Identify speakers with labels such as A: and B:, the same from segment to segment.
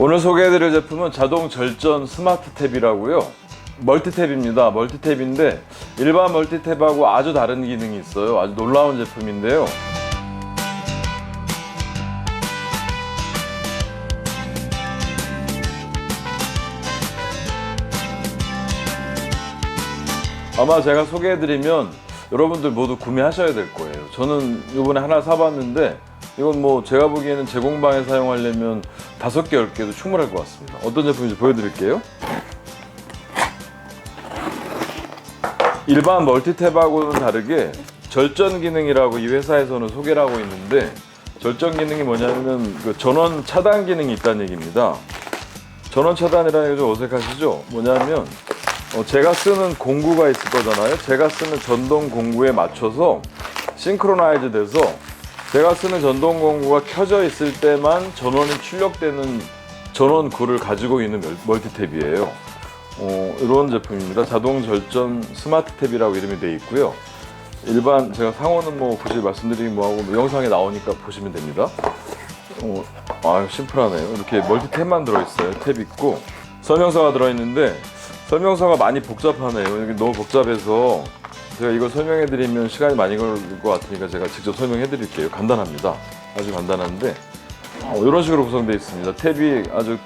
A: 오늘 소개해드릴 제품은 자동 절전 스마트 탭이라고요. 멀티탭입니다. 멀티탭인데 일반 멀티탭하고 아주 다른 기능이 있어요. 아주 놀라운 제품인데요. 아마 제가 소개해드리면 여러분들 모두 구매하셔야 될 거예요. 저는 이번에 하나 사봤는데 이건 뭐 제가 보기에는 제 공방에 사용하려면 다섯 개, 열 개도 충분할 것 같습니다. 어떤 제품인지 보여드릴게요. 일반 멀티탭하고는 다르게 절전 기능이라고 이 회사에서는 소개를 하고 있는데 절전 기능이 뭐냐면 그 전원 차단 기능이 있다는 얘기입니다. 전원 차단이라는 게 좀 어색하시죠? 뭐냐면 어, 제가 쓰는 공구가 있을 거잖아요. 제가 쓰는 전동 공구에 맞춰서 싱크로나이즈 돼서 제가 쓰는 전동 공구가 켜져 있을 때만 전원이 출력되는 전원 구를 가지고 있는 멀- 멀티탭이에요. 어, 이런 제품입니다. 자동 절전 스마트 탭이라고 이름이 되어 있고요. 일반 제가 상호는 뭐 굳이 말씀드리기 뭐하고 뭐 영상에 나오니까 보시면 됩니다. 어, 아 심플하네요. 이렇게 멀티탭만 들어있어요. 탭 있고 설명서가 들어있는데 설명서가 많이 복잡하네요. 이게 너무 복잡해서 제가 이걸 설명해드리면 시간이 많이 걸릴 것 같으니까 제가 직접 설명해드릴게요. 간단합니다. 아주 간단한데 어, 이런 식으로 구성되어 있습니다. 탭이 아주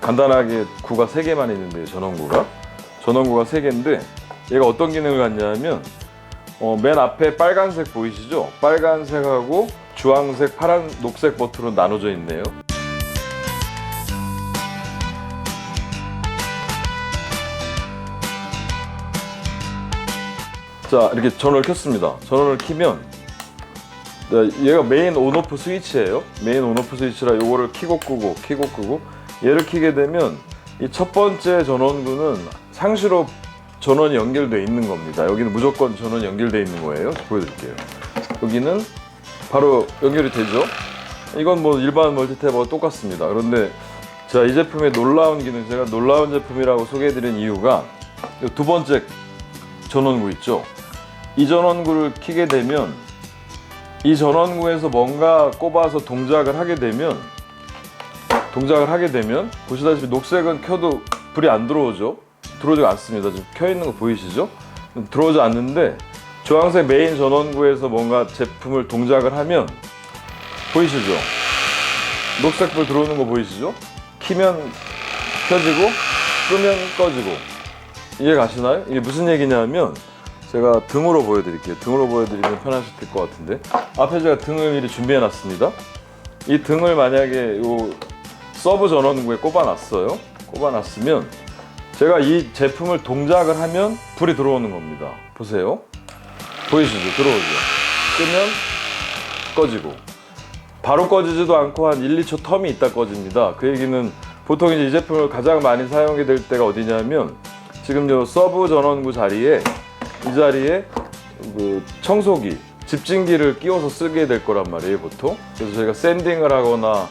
A: 간단하게 구가 3개만 있는데요. 전원구가 전원구가 3개인데 얘가 어떤 기능을 갖냐면 어, 맨 앞에 빨간색 보이시죠? 빨간색하고 주황색, 파란, 녹색 버튼으로 나눠져 있네요. 자, 이렇게 전원을 켰습니다. 전원을 키면 네, 얘가 메인 온오프 스위치예요. 메인 온오프 스위치라 요거를 키고 끄고 키고 끄고 얘를 키게 되면 이 첫 번째 전원구는 상시로 전원이 연결돼 있는 겁니다. 여기는 무조건 전원이 연결돼 있는 거예요. 보여드릴게요. 여기는 바로 연결이 되죠. 이건 뭐 일반 멀티탭하고 똑같습니다. 그런데 자, 이 제품의 놀라운 기능, 제가 놀라운 제품이라고 소개해드린 이유가 이두 번째 전원구 있죠. 이 전원구를 키게 되면 이 전원구에서 뭔가 꼽아서 동작을 하게 되면 동작을 하게 되면 보시다시피 녹색은 켜도 불이 안 들어오죠. 들어오지 않습니다. 지금 켜 있는 거 보이시죠? 들어오지 않는데 주황색 메인 전원구에서 뭔가 제품을 동작을 하면 보이시죠? 녹색 불 들어오는 거 보이시죠? 키면 켜지고 끄면 꺼지고 이해 가시나요? 이게 무슨 얘기냐면 제가 등으로 보여드릴게요. 등으로 보여드리면 편하실 것 같은데 앞에 제가 등을 미리 준비해 놨습니다. 이 등을 만약에 요 서브 전원구에 꼽아놨어요. 꼽아놨으면 제가 이 제품을 동작을 하면 불이 들어오는 겁니다. 보세요. 보이시죠? 들어오죠? 끄면 꺼지고 바로 꺼지지도 않고 한 1, 2초 텀이 있다 꺼집니다. 그 얘기는 보통 이제 이 제품을 가장 많이 사용이 될 때가 어디냐면 지금 요 서브 전원구 자리에 이 자리에 그 청소기, 집진기를 끼워서 쓰게 될 거란 말이에요, 보통. 그래서 저희가 샌딩을 하거나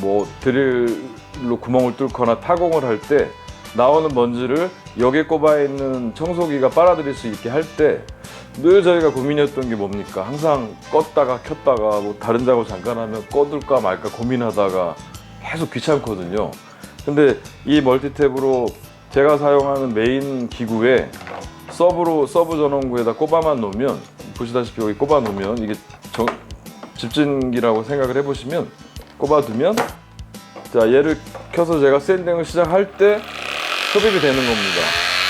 A: 뭐 드릴로 구멍을 뚫거나 타공을 할 때 나오는 먼지를 여기에 꼽아 있는 청소기가 빨아들일 수 있게 할 때 늘 저희가 고민이었던 게 뭡니까? 항상 껐다가 켰다가 뭐 다른 작업 잠깐 하면 꺼둘까 말까 고민하다가 계속 귀찮거든요. 근데 이 멀티탭으로 제가 사용하는 메인 기구에 서브로 서브 전원구에다 꼽아만 놓으면 보시다시피 여기 꼽아 놓으면 이게 정- 집진기라고 생각을 해보시면 꼽아두면 자 얘를 켜서 제가 샌딩을 시작할 때 흡입이 되는 겁니다.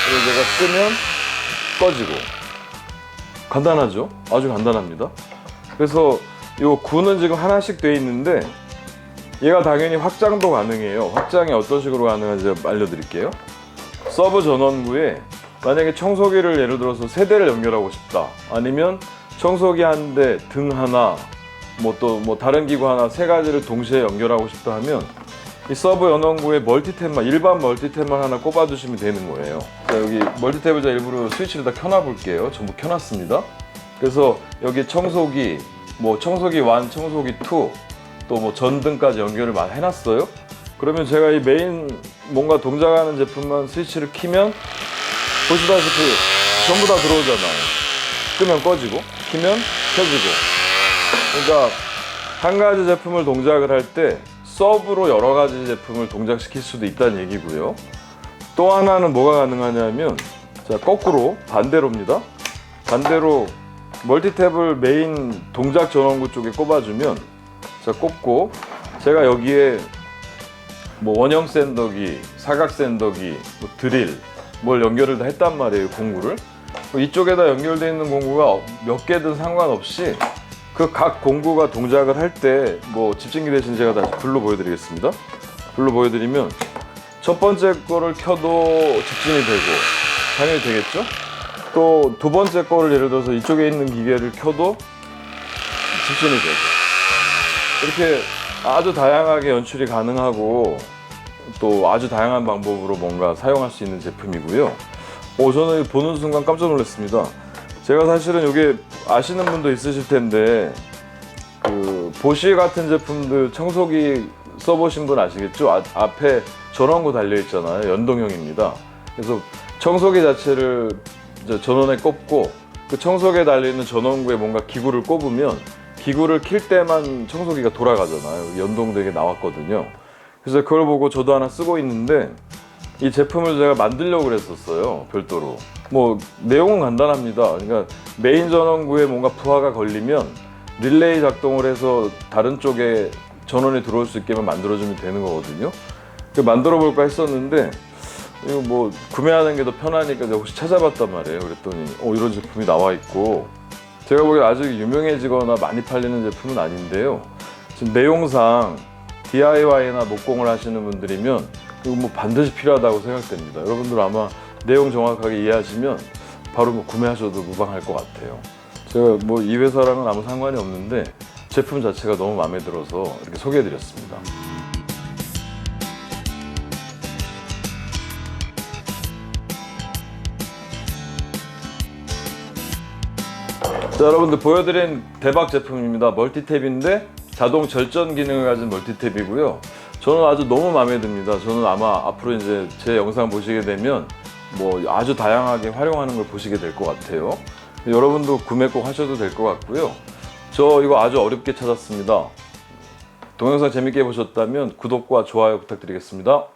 A: 그리고 제가 끄면 꺼지고 간단하죠? 아주 간단합니다. 그래서 요 구는 지금 하나씩 돼 있는데 얘가 당연히 확장도 가능해요. 확장이 어떤 식으로 가능한지 알려드릴게요. 서브 전원구에 만약에 청소기를 예를 들어서 세 대를 연결하고 싶다. 아니면 청소기 한 대, 등 하나, 뭐또뭐 다른 기구 하나 세 가지를 동시에 연결하고 싶다 하면 이 서브 연원구에 멀티탭만 일반 멀티탭만 하나 꼽아주시면 되는 거예요. 자 여기 멀티탭을 제가 일부러 스위치를 다 켜놔 볼게요. 전부 켜놨습니다. 그래서 여기 청소기, 뭐 청소기 1, 청소기 2, 또 뭐 전등까지 연결을 많이 해놨어요. 그러면 제가 이 메인 뭔가 동작하는 제품만 스위치를 키면 보시다시피 전부 다 들어오잖아요. 끄면 꺼지고, 키면 켜지고. 그러니까 한 가지 제품을 동작을 할 때 서브로 여러 가지 제품을 동작시킬 수도 있다는 얘기고요. 또 하나는 뭐가 가능하냐면 자 거꾸로 반대로입니다. 반대로 멀티탭을 메인 동작 전원구 쪽에 꼽아주면 자 꼽고 제가 여기에 뭐 원형 샌더기, 사각 샌더기, 뭐 드릴 뭘 연결을 다 했단 말이에요 공구를. 뭐 이쪽에다 연결되어 있는 공구가 몇 개든 상관없이 그 각 공구가 동작을 할 때 뭐 집중기 대신 제가 다시 불로 보여드리겠습니다. 불로 보여드리면 첫 번째 거를 켜도 집중이 되고 당연히 되겠죠? 또 두 번째 거를 예를 들어서 이쪽에 있는 기계를 켜도 집중이 되고 이렇게 아주 다양하게 연출이 가능하고 또 아주 다양한 방법으로 뭔가 사용할 수 있는 제품이고요. 오, 저는 보는 순간 깜짝 놀랐습니다. 제가 사실은 이게 아시는 분도 있으실 텐데 그 보쉬 같은 제품들 청소기 써보신 분 아시겠죠? 아- 앞에 전원구 달려 있잖아요. 연동형입니다. 그래서 청소기 자체를 전원에 꼽고 그 청소기에 달려 있는 전원구에 뭔가 기구를 꼽으면 기구를 킬 때만 청소기가 돌아가잖아요. 연동되게 나왔거든요. 그래서 그걸 보고 저도 하나 쓰고 있는데 이 제품을 제가 만들려고 그랬었어요. 별도로. 뭐 내용은 간단합니다. 그러니까 메인 전원구에 뭔가 부하가 걸리면 릴레이 작동을 해서 다른 쪽에 전원이 들어올 수 있게만 만들어주면 되는 거거든요. 그 만들어 볼까 했었는데 이거 뭐 구매하는 게 더 편하니까 제가 혹시 찾아봤단 말이에요. 그랬더니 어 이런 제품이 나와 있고 제가 보기에 아주 유명해지거나 많이 팔리는 제품은 아닌데요. 지금 내용상 DIY나 목공을 하시는 분들이면 이거 뭐 반드시 필요하다고 생각됩니다. 여러분들 아마 내용 정확하게 이해하시면 바로 뭐 구매하셔도 무방할 것 같아요. 제가 뭐 이 회사랑은 아무 상관이 없는데 제품 자체가 너무 마음에 들어서 이렇게 소개해드렸습니다. 자 여러분들 보여드린 대박 제품입니다 멀티탭인데 자동 절전 기능을 가진 멀티탭이고요. 저는 아주 너무 마음에 듭니다. 저는 아마 앞으로 이제 제 영상 보시게 되면 뭐 아주 다양하게 활용하는 걸 보시게 될 것 같아요. 여러분도 구매 꼭 하셔도 될 것 같고요. 저 이거 아주 어렵게 찾았습니다. 동영상 재밌게 보셨다면 구독과 좋아요 부탁드리겠습니다